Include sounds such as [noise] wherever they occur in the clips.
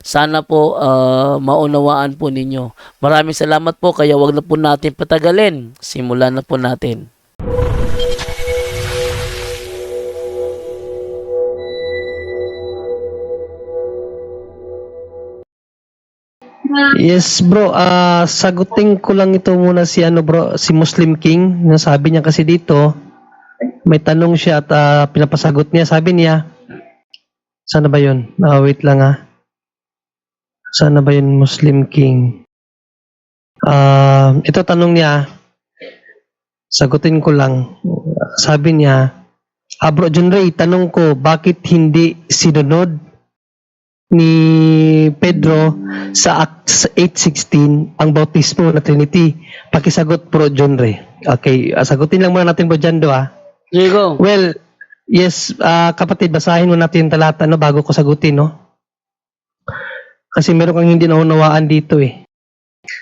Sana po ah, maunawaan po ninyo. Maraming salamat po kaya wag na po natin patagalin. Simulan na po natin. Yes bro, ah sagutin ko lang ito muna si ano bro, si Muslim King. Nasabi niya kasi dito, may tanong siya at ah, pinapasagot niya. Sabi niya, sana ba yun? Ah, wait lang ah. Sana ba yun Muslim King? Ah, ito tanong niya, sagutin ko lang. Sabi niya, ah bro John Ray, tanong ko, bakit hindi sinunod ni Pedro sa Acts 8.16 ang bautismo na Trinity. Pakisagot bro John Ray. Okay, ah, sagutin lang muna natin bro Jando ah. Diego. Well, yes, ah, kapatid, basahin mo natin yung talata no, bago ko sagutin, no? Kasi meron kang hindi naunawaan dito eh.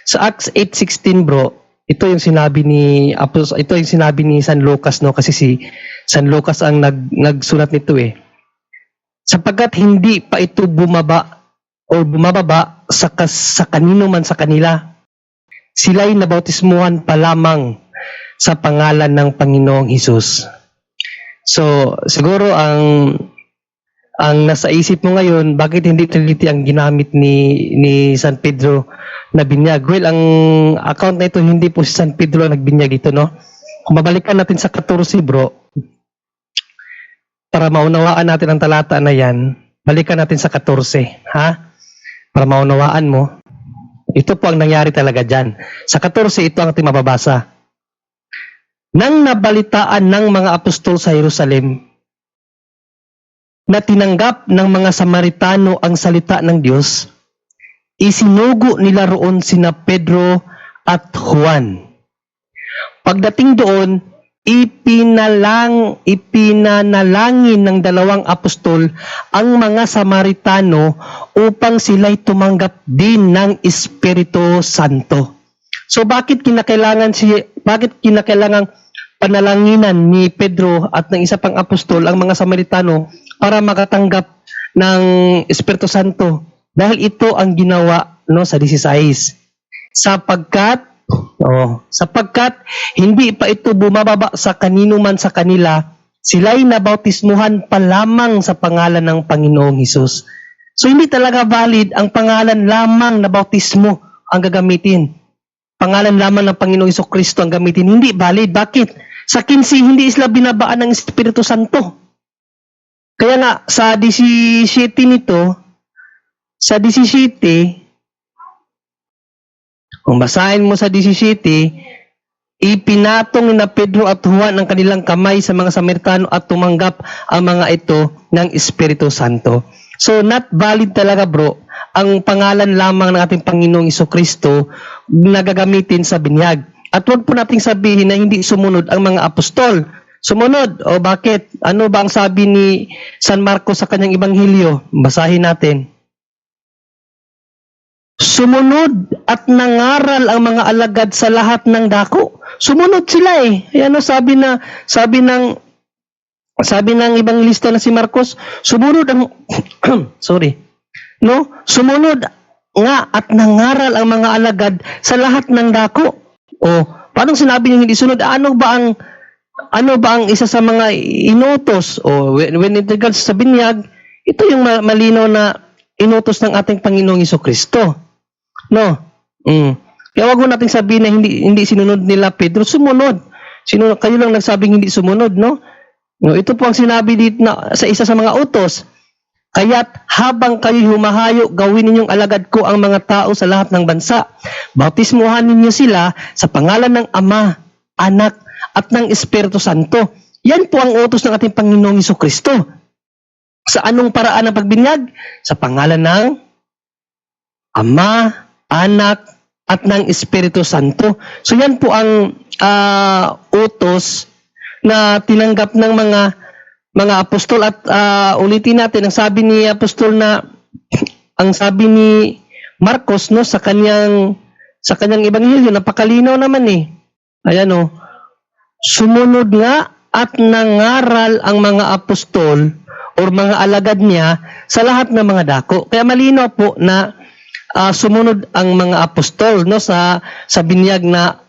Sa Acts 8.16 bro, ito yung sinabi ni Apos, ito yung sinabi ni San Lucas no kasi si San Lucas ang nag nagsulat nito eh. Sapagkat hindi pa ito bumaba o bumababa sa kas, sa kanino man sa kanila. Sila'y nabautismuhan pa lamang sa pangalan ng Panginoong Hesus. So, siguro ang ang nasa isip mo ngayon, bakit hindi Trinity ang ginamit ni ni San Pedro na binyag? Well, ang account na ito, hindi po si San Pedro ang nagbinyag dito, no? Kung babalikan natin sa 14, bro, para maunawaan natin ang talata na yan, balikan natin sa 14, ha? Para maunawaan mo, ito po ang nangyari talaga dyan. Sa 14, ito ang ating mababasa. Nang nabalitaan ng mga apostol sa Jerusalem na tinanggap ng mga Samaritano ang salita ng Diyos, isinugo nila roon sina Pedro at Juan. Pagdating doon, ipinalang ipinanalangin ng dalawang apostol ang mga Samaritano upang sila'y tumanggap din ng Espiritu Santo. So bakit kinakailangan si bakit kinakailangan panalanginan ni Pedro at ng isa pang apostol ang mga Samaritano para makatanggap ng Espiritu Santo? Dahil ito ang ginawa no sa 16. Sapagkat Oh, sapagkat hindi pa ito bumababa sa kanino man sa kanila, sila'y nabautismuhan pa lamang sa pangalan ng Panginoong Hesus. So hindi talaga valid ang pangalan lamang na bautismo ang gagamitin. Pangalan lamang ng Panginoong Hesus Kristo ang gamitin. Hindi valid. Bakit? Sa 15, hindi sila binabaan ng Espiritu Santo. Kaya nga, sa 17 nito, sa 17, kung basahin mo sa 17, ipinatong na Pedro at Juan ang kanilang kamay sa mga Samaritano at tumanggap ang mga ito ng Espiritu Santo. So not valid talaga bro ang pangalan lamang ng ating Panginoong Iso Kristo na gagamitin sa binyag. At huwag po nating sabihin na hindi sumunod ang mga apostol. Sumunod. O bakit? Ano ba ang sabi ni San Marcos sa kanyang ebanghelyo? Basahin natin. Sumunod at nangaral ang mga alagad sa lahat ng dako. Sumunod sila eh. Ayan sabi na sabi ng sabi ng ibang lista na si Marcos, sumunod ang [clears throat] sorry. No? Sumunod nga at nangaral ang mga alagad sa lahat ng dako. O, paano sinabi niya hindi sunod? Ano ba ang ano ba ang isa sa mga inutos o when, when it regards sa binyag, ito yung ma- malinaw na inutos ng ating Panginoong Iso Kristo. No. Mm. Kaya wag mo nating sabihin na hindi hindi sinunod nila Pedro, sumunod. Sino kayo lang nagsabing hindi sumunod, no? No, ito po ang sinabi dito na sa isa sa mga utos. Kaya't habang kayo humahayo, gawin ninyong alagad ko ang mga tao sa lahat ng bansa. Bautismuhan ninyo sila sa pangalan ng Ama, Anak, at ng Espiritu Santo. Yan po ang utos ng ating Panginoong Iso Kristo. Sa anong paraan ng pagbinyag? Sa pangalan ng Ama, Anak, at ng Espiritu Santo. So yan po ang ah, utos na tinanggap ng mga mga apostol at ah, ulitin natin ang sabi ni apostol na ang sabi ni Marcos no sa kanyang sa kanyang ebanghelyo napakalinaw naman eh. Ayan oh. Sumunod nga at nangaral ang mga apostol or mga alagad niya sa lahat ng mga dako. Kaya malinaw po na ah, sumunod ang mga apostol no sa sa binyag na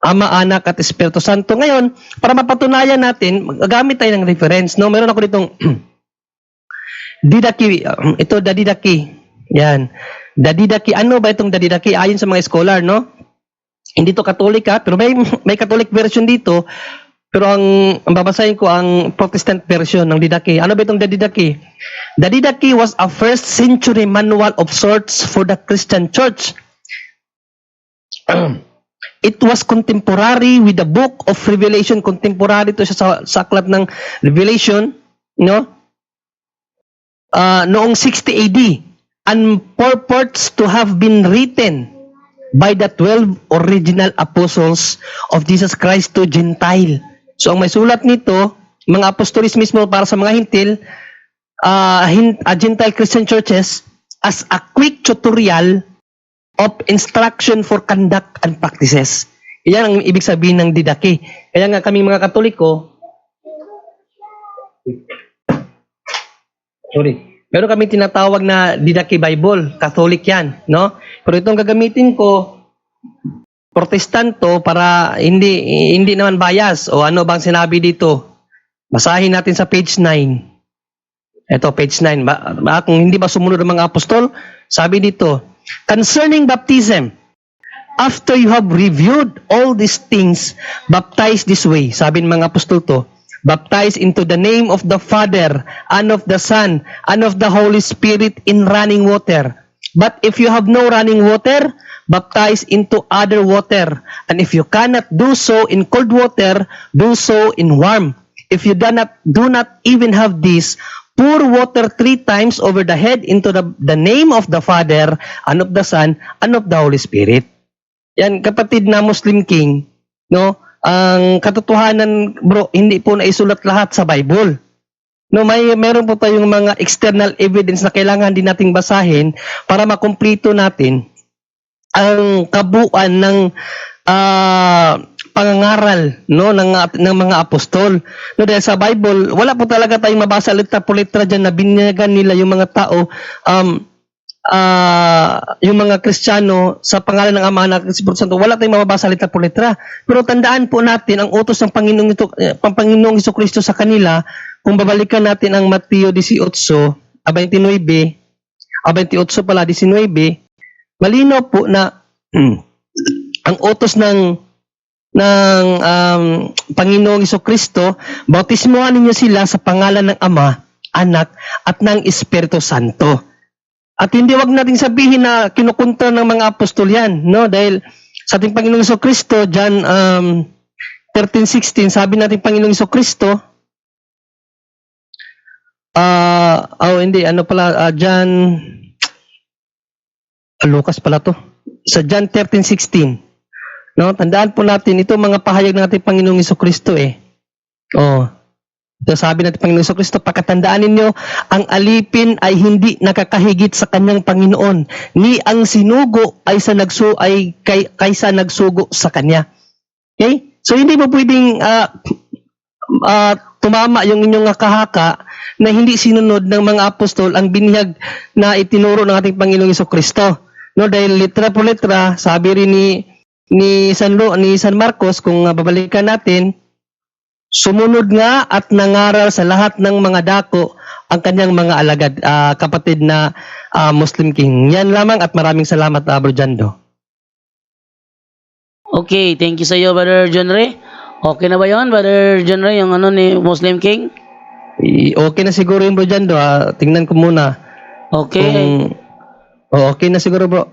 Ama, Anak at Espiritu Santo. Ngayon, para mapatunayan natin, gagamit tayo ng reference, no? Meron ako ditong [clears throat] Didaki, ito Dadidaki. Yan. Dadidaki, ano ba itong Dadidaki? Ayon sa mga scholar, no? Hindi to Catholic ha, pero may may Catholic version dito. Pero ang, ang babasahin ko ang Protestant version ng Didaki. Ano ba itong Dadidaki? Dadidaki was a first century manual of sorts for the Christian church. It was contemporary with the book of Revelation. Contemporary to siya sa, sa aklat ng Revelation, no? Uh, noong 60 AD and purports to have been written by the 12 original apostles of Jesus Christ to Gentile. So ang may sulat nito, mga apostolis mismo para sa mga hintil, uh, hin- uh, Gentile Christian churches as a quick tutorial of instruction for conduct and practices. Yan ang ibig sabihin ng didaki. Kaya nga kami mga Katoliko, sorry, meron kami tinatawag na didaki Bible, Catholic yan, no? Pero itong gagamitin ko, Protestanto para hindi hindi naman bias o ano bang sinabi dito. Basahin natin sa page 9. Ito, page 9. Ba, ba, kung hindi ba sumunod ang mga apostol, sabi dito, Concerning baptism, after you have reviewed all these things, baptize this way. Sabi ng mga apostol to, baptize into the name of the Father, and of the Son, and of the Holy Spirit in running water. But if you have no running water, baptize into other water. And if you cannot do so in cold water, do so in warm. If you do not, do not even have this, pour water three times over the head into the, the name of the Father, and of the Son, and of the Holy Spirit. Yan, kapatid na Muslim King, no? Ang katotohanan, bro, hindi po naisulat lahat sa Bible. No, may meron po tayong mga external evidence na kailangan din nating basahin para makumpleto natin ang kabuuan ng ah, pangangaral no ng ng mga apostol. No dahil sa Bible, wala po talaga tayong mabasa letra po letra diyan na binyagan nila yung mga tao um ah, yung mga Kristiyano sa pangalan ng Ama at Espiritu Santo, wala tayong mababasa letra po letra. Pero tandaan po natin ang utos ng Panginoong ito, eh, pang Panginoong Kristo sa kanila, kung babalikan natin ang Mateo 18, ah, 29, ah, 28 pala, 19, malinaw po na [clears throat] ang utos ng ng um, Panginoong Kristo, bautismohan ninyo sila sa pangalan ng Ama, Anak, at ng Espiritu Santo. At hindi wag nating sabihin na kinukontra ng mga apostol yan, no? Dahil sa ating Panginoong Kristo, John um, 13:16, sabi natin Panginoong Kristo, ah, oh hindi, ano pala, ah, John, Lucas pala to. Sa John 13:16. No, tandaan po natin ito mga pahayag ng ating Panginoong Kristo eh. Oh. Ito sabi natin Panginoong Kristo, pagkatandaan ninyo, ang alipin ay hindi nakakahigit sa kanyang Panginoon, ni ang sinugo ay sa nagsu ay kay, kaysa nagsugo sa kanya. Okay? So hindi mo pwedeng ah, ah, tumama yung inyong kahaka na hindi sinunod ng mga apostol ang binyag na itinuro ng ating Panginoong Kristo. No, dahil litra po litra, sabi rin ni ni San Lu, ni San Marcos kung uh, babalikan natin, sumunod nga at nangaral sa lahat ng mga dako ang kanyang mga alagad, ah, kapatid na ah, Muslim King. Yan lamang at maraming salamat, uh, Bro Jando. Okay, thank you sa iyo, Brother John Ray. Okay na ba yon Brother John Ray, yung ano ni Muslim King? Okay na siguro yung Bro Jando. ah. tingnan ko muna. Okay. Kung, oh, okay na siguro, bro.